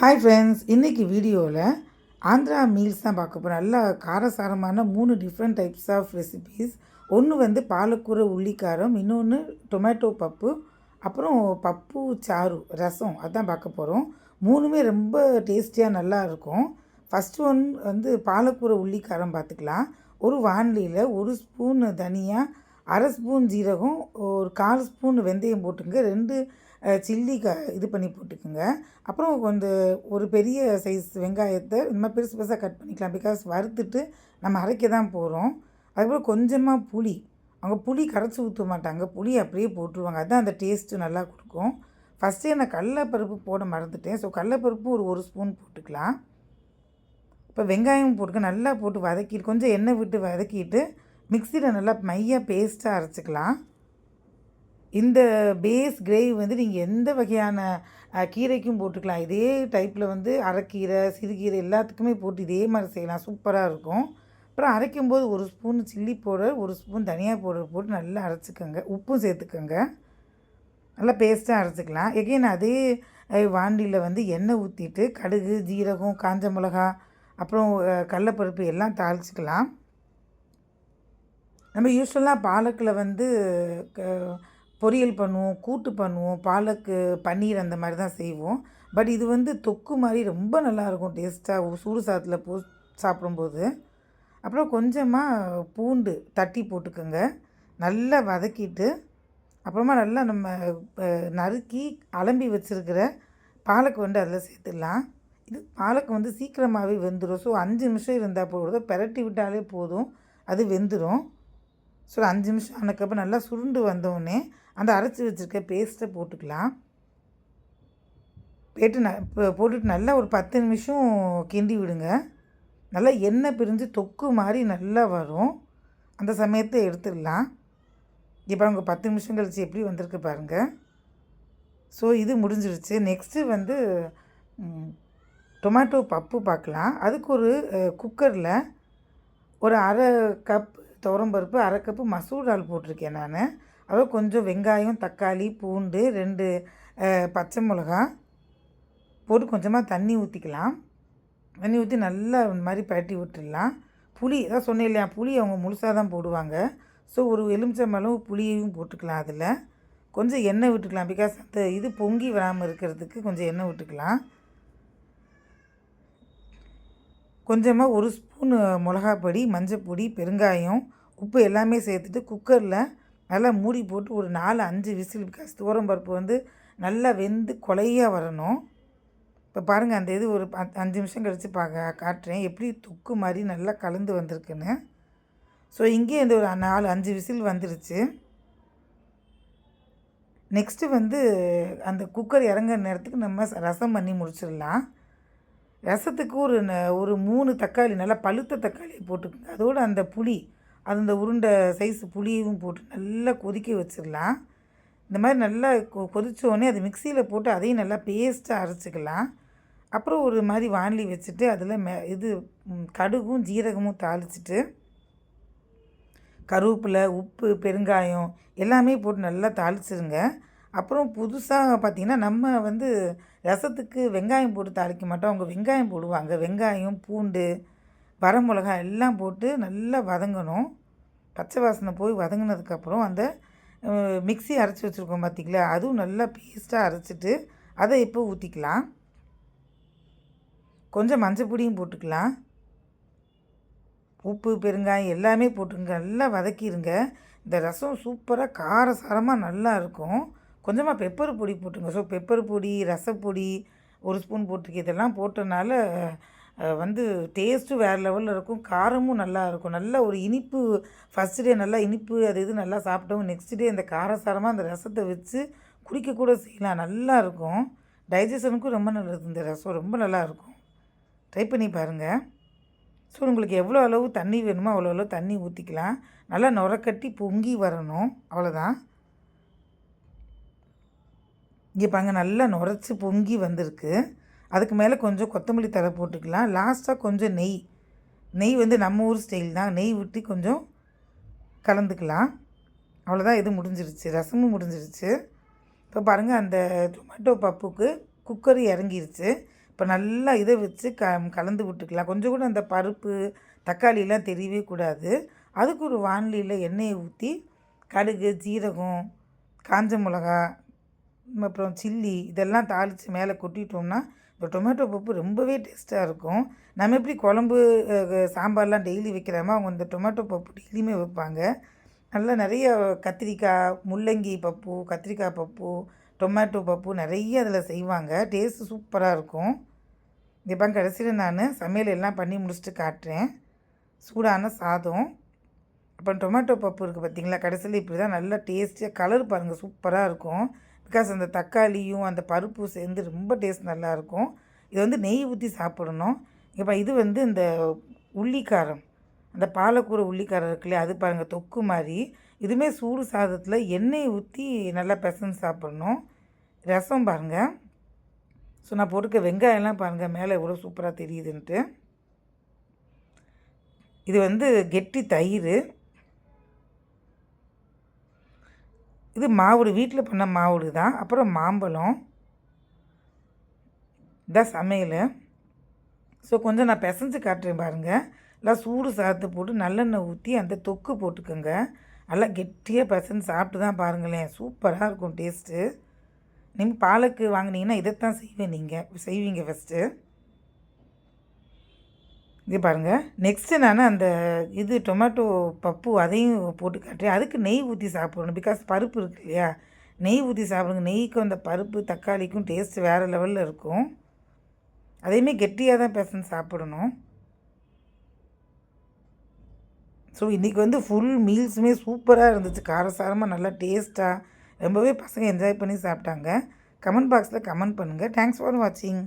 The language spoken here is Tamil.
ஹாய் ஃப்ரெண்ட்ஸ் இன்றைக்கி வீடியோவில் ஆந்திரா மீல்ஸ் தான் பார்க்க போகிறோம் நல்லா காரசாரமான மூணு டிஃப்ரெண்ட் டைப்ஸ் ஆஃப் ரெசிபீஸ் ஒன்று வந்து பாலக்கூரை உள்ளிக்காரம் இன்னொன்று டொமேட்டோ பப்பு அப்புறம் பப்பு சாறு ரசம். அதான் பார்க்க போகிறோம் மூணுமே ரொம்ப டேஸ்டியாக நல்லா இருக்கும். ஃபஸ்ட் ஒன் வந்து பாலக்கூரை உள்ளிக்காரம் பார்த்துக்கலாம். ஒரு வானிலையில் ஒரு ஸ்பூன் தனியாக அரை ஸ்பூன் ஜீரகம் ஒரு கால் ஸ்பூன் வெந்தயம் போட்டுங்க ரெண்டு சில்லி க இது பண்ணி போட்டுக்குங்க. அப்புறம் கொஞ்சம் ஒரு பெரிய சைஸ் வெங்காயத்தை இந்த மாதிரி பெருசு பெருசாக கட் பண்ணிக்கலாம். பிகாஸ் வறுத்துட்டு நம்ம அரைக்க தான் போகிறோம் அதுக்கப்புறம் கொஞ்சமாக புளி. அவங்க புளி கரைச்சி ஊற்ற மாட்டாங்க. புளி அப்படியே போட்டுருவாங்க. அதுதான் அந்த டேஸ்ட்டு நல்லா கொடுக்கும். ஃபஸ்ட்டே நான் கடலப்பருப்பு போட மறந்துட்டேன். ஸோ கடலப்பருப்பு ஒரு ஒரு ஸ்பூன் போட்டுக்கலாம். இப்போ வெங்காயம் போட்டுக்க நல்லா போட்டு வதக்கிட்டு கொஞ்சம் எண்ணெய் விட்டு வதக்கிட்டு மிக்சியில் நல்லா மையாக பேஸ்ட்டாக அரைச்சிக்கலாம். இந்த பேஸ் கிரேவி வந்து நீங்கள் எந்த வகையான கீரைக்கும் போட்டுக்கலாம். இதே டைப்பில் வந்து அரைக்கீரை சிறுகீரை எல்லாத்துக்குமே போட்டு இதே மாதிரி செய்யலாம். சூப்பராக இருக்கும். அப்புறம் அரைக்கும்போது ஒரு ஸ்பூன் சில்லி பவுடர் ஒரு ஸ்பூன் தனியா பவுடர் போட்டு நல்லா அரைச்சிக்கோங்க. உப்பும் சேர்த்துக்கோங்க. நல்லா பேஸ்ட்டாக அரைச்சிக்கலாம். எகைன் அதே வாண்டியில் வந்து எண்ணெய் ஊற்றிட்டு கடுகு ஜீரகம் காஞ்ச மிளகா அப்புறம் கடலப்பருப்பு எல்லாம் தாளிச்சிக்கலாம். நம்ம யூஸ்வலாக பாலக்கில் வந்து க- பொரியல் பண்ணுவோம் கூட்டு பண்ணுவோம் பாலக்கு பன்னீர் அந்த மாதிரி தான் செய்வோம். பட் இது வந்து தொக்கு மாதிரி ரொம்ப நல்லாயிருக்கும் டேஸ்ட்டாக சூடு சாதத்தில் போ சாப்பிடும்போது. அப்புறம் கொஞ்சமாக பூண்டு தட்டி போட்டுக்கோங்க. நல்லா வதக்கிட்டு அப்புறமா நல்லா நம்ம நறுக்கி அலம்பி வச்சுருக்கிற பாலக்கு வந்து அதில் சேர்த்துடலாம். இது பாலக்கு வந்து சீக்கிரமாகவே வெந்துடும் ஸோ அஞ்சு நிமிஷம் இருந்தால் போதும். பெரட்டி விட்டாலே போதும். அது வெந்துடும் ஸோ அஞ்சு நிமிஷம் ஆனதுக்கப்புறம் நல்லா சுருண்டு வந்தோடனே அந்த அரைச்சி வச்சுருக்க பேஸ்ட்டை போட்டுக்கலாம். போட்டு ந போட்டுட்டு நல்லா ஒரு பத்து நிமிஷம் கிண்டி விடுங்க. நல்லா எண்ணெய் பிரிஞ்சு தொக்கு மாதிரி நல்லா வரும். அந்த சமயத்தை எடுத்துடலாம். இப்போ அவங்க பத்து நிமிஷம் கழிச்சு எப்படி வந்திருக்கு பாருங்கள் ஸோ இது முடிஞ்சிருச்சு. நெக்ஸ்ட்டு வந்து டொமேட்டோ பப்பு பார்க்கலாம். அதுக்கு ஒரு குக்கரில் ஒரு அரை கப் துவரம்பருப்பு அரை கப்பு மசூர் தால் போட்டிருக்கேன் நான். அப்புறம் கொஞ்சம் வெங்காயம் தக்காளி பூண்டு ரெண்டு பச்சை மிளகா போட்டு கொஞ்சமாக தண்ணி ஊற்றிக்கலாம் தண்ணி ஊற்றி நல்லா இந்த மாதிரி பரட்டி விட்டுடலாம். புளி அதான் சொன்னேன் இல்லையா புளி அவங்க முழுசாக தான் போடுவாங்க. ஸோ ஒரு எலுமிச்சம் அளவு புளியையும் போட்டுக்கலாம் அதில். கொஞ்சம் எண்ணெய் விட்டுக்கலாம் பிகாஸ் அந்த இது பொங்கி வராமல் இருக்கிறதுக்கு கொஞ்சம் எண்ணெய் விட்டுக்கலாம். கொஞ்சமாக ஒரு ஸ்பூன் மிளகாப்பொடி மஞ்சப்பொடி பெருங்காயம் உப்பு எல்லாமே சேர்த்துட்டு குக்கரில் நல்லா மூடி போட்டு ஒரு நாலு அஞ்சு விசில் பிகாஸ் பருப்பு வந்து நல்லா வெந்து கொலையாக வரணும். இப்போ பாருங்கள் அந்த இது ஒரு அஞ்சு நிமிஷம் கழித்து பார்க்க காட்டுறேன். எப்படி தொக்கு மாதிரி நல்லா கலந்து வந்திருக்குன்னு. ஸோ இங்கே இந்த ஒரு நாலு அஞ்சு விசில் வந்துருச்சு. நெக்ஸ்ட்டு வந்து அந்த குக்கர் இறங்குற நேரத்துக்கு நம்ம ரசம் பண்ணி முடிச்சிடலாம். ரசத்துக்கு ஒரு ந- ஒரு மூணு தக்காளி நல்லா பழுத்த தக்காளியை போட்டுக்கோங்க. அதோடு அந்த புளி அது அந்த உருண்டை சைஸ் புளியும் போட்டு நல்லா கொதிக்க வச்சிடலாம். இந்த மாதிரி நல்லா கொ கொதித்தோடனே அது மிக்சியில் போட்டு அதையும் நல்லா பேஸ்ட்டாக அரைச்சிக்கலாம். அப்புறம் ஒரு மாதிரி வாண்லி வச்சுட்டு அதில் மெ இது கடுகும் ஜீரகமும் தாளிச்சிட்டு கருவேப்பிலை உப்பு பெருங்காயம் எல்லாமே போட்டு நல்லா தாளிச்சிருங்க. அப்புறம் புதுசாக பார்த்தீங்கன்னா நம்ம வந்து ரசத்துக்கு வெங்காயம் போட்டு தாளிக்க மாட்டோம். அவங்க வெங்காயம் போடுவாங்க. வெங்காயம் பூண்டு வரமிளகா எல்லாம் போட்டு நல்லா வதங்கணும். பச்சை வாசனை போய் வதங்கினதுக்கப்புறம் அந்த மிக்சி மிக்ஸி அரைச்சி வச்சுருக்கோம் பார்த்திங்களா அதுவும் நல்லா பேஸ்ட்டாக அரைச்சிட்டு அதை இப்போ ஊற்றிக்கலாம் கொஞ்சம் மஞ்சள் பொடியும் போட்டுக்கலாம். உப்பு பெருங்காயம் எல்லாமே போட்டுருங்க. நல்லா வதக்கிடுங்க இந்த ரசம் சூப்பராக காரசாரமாக நல்லா இருக்கும். கொஞ்சமாக பெப்பர் பொடி போட்டுங்க. ஸோ பெப்பர் பொடி ரசப்பொடி ஒரு ஸ்பூன் போட்டிருக்கேன் இதெல்லாம் போட்டனால வந்து டேஸ்ட்டும் வேறு லெவலில் இருக்கும். காரமும் நல்லா இருக்கும். நல்ல ஒரு இனிப்பு ஃபஸ்ட் டே நல்லா இனிப்பு அது இது நல்லா சாப்பிட்டோம் நெக்ஸ்ட் டே இந்த காரசாரமாக அந்த ரசத்தை வச்சு குடிக்க கூட செய்யலாம். நல்லா இருக்கும். டைஜஷனுக்கும் ரொம்ப நல்லது இந்த ரசம். ரொம்ப நல்லா இருக்கும். ட்ரை பண்ணி பாருங்கள் ஸோ உங்களுக்கு எவ்வளோ அளவு தண்ணி வேணுமோ அவ்வளோ அளவு தண்ணி ஊற்றிக்கலாம் நல்லா நுரக்கட்டி பொங்கி வரணும். அவ்வளோதான் இங்கே பாருங்கள் நல்லா நுரைச்சி பொங்கி வந்திருக்கு. அதுக்கு மேலே கொஞ்சம் கொத்தமல்லி தலை போட்டுக்கலாம். லாஸ்ட்டாக கொஞ்சம் நெய். நெய் வந்து நம்ம ஊர் ஸ்டைல் தான். நெய் விட்டு கொஞ்சம் கலந்துக்கலாம். அவ்வளோதான் இது முடிஞ்சிருச்சு. ரசமும் முடிஞ்சிருச்சு. இப்போ பாருங்கள் அந்த டொமேட்டோ பப்புக்கு குக்கர் இறங்கிருச்சு. இப்போ நல்லா இதை வச்சு க கலந்து விட்டுக்கலாம். கொஞ்சம் கூட அந்த பருப்பு தக்காளிலாம் தெரியவே கூடாது. அதுக்கு ஒரு வானிலையில் எண்ணெயை ஊற்றி கடுகு ஜீரகம் காஞ்ச மிளகா அப்புறம் சில்லி இதெல்லாம் தாளித்து மேலே கொட்டிட்டோம்னா இந்த டொமேட்டோ பப்பு ரொம்பவே டேஸ்ட்டாக இருக்கும். நம்ம எப்படி குழம்பு சாம்பார்லாம் டெய்லி வைக்கிறோமோ அவங்க இந்த டொமேட்டோ பப்பு டெய்லியுமே வைப்பாங்க. நல்லா நிறைய கத்திரிக்காய் முள்ளங்கி பப்பு கத்திரிக்காய் பப்பு டொமேட்டோ பப்பு நிறைய அதில் செய்வாங்க. டேஸ்ட்டு சூப்பராக இருக்கும். இப்போ கடைசியில் நான் சமையல் எல்லாம் பண்ணி முடிச்சுட்டு காட்டுறேன். சூடான சாதம். அப்புறம் டொமேட்டோ பப்பு இருக்குது பார்த்திங்களா? கடைசியில் இப்படி தான் நல்லா டேஸ்டியாக கலர் பாருங்கள் சூப்பராக இருக்கும். பிகாஸ் அந்த தக்காளியும் அந்த பருப்பும் சேர்ந்து ரொம்ப டேஸ்ட் நல்லாயிருக்கும். இது வந்து நெய் ஊற்றி சாப்பிடணும். இப்போ இது வந்து இந்த உள்ளிக்காரம். அந்த பாலக்கூரை உள்ளிக்காரம் இருக்குல்லையா அது பாருங்கள் தொக்கு மாதிரி. இதுவுமே சூடு சாதத்தில் எண்ணெய் ஊற்றி நல்லா பிசைஞ்சு சாப்பிடணும். ரசம் பாருங்கள் ஸோ நான் போட்டுக்க வெங்காயம்லாம் பாருங்கள் மேலே எவ்வளோ சூப்பராக தெரியுதுன்ட்டு. இது வந்து கெட்டி தயிர். இது மாவுடு வீட்டில் பண்ண மாவுடு தான். அப்புறம் மாம்பழம். இதான் சமையல். ஸோ கொஞ்சம் நான் பிசைஞ்சு காட்டுறேன் பாருங்கள் எல்லாம் சூடு சாதத்தை போட்டு நல்லெண்ணெய் ஊற்றி அந்த தொக்கு போட்டுக்கோங்க. நல்லா கெட்டியாக பிசைஞ்சு சாப்பிட்டு தான் பாருங்களேன். சூப்பராக இருக்கும் டேஸ்ட்டு நீங்கள் பாலக்கு வாங்கினீங்கன்னா இதைத்தான் செய்வேன் நீங்கள் செய்வீங்க ஃபஸ்ட்டு இது பாருங்கள் நெக்ஸ்ட்டு நான் அந்த இது டொமேட்டோ பப்பு அதையும் போட்டு காட்டுறேன். அதுக்கு நெய் ஊற்றி சாப்பிடணும். பிகாஸ் பருப்பு இருக்கு இல்லையா? நெய் ஊற்றி சாப்பிடுங்க. நெய்க்கும் அந்த பருப்பு தக்காளிக்கும் டேஸ்ட்டு வேறு லெவலில் இருக்கும். அதையுமே கெட்டியாக தான் பேசணும் சாப்பிடணும். ஸோ இன்றைக்கி வந்து ஃபுல் மீல்ஸுமே சூப்பராக இருந்துச்சு. காரசாரமாக நல்லா டேஸ்ட்டாக ரொம்பவே பசங்க என்ஜாய் பண்ணி சாப்பிட்டாங்க. கமெண்ட் பாக்ஸில் கமெண்ட் பண்ணுங்கள் தேங்க்ஸ் ஃபார் வாட்சிங்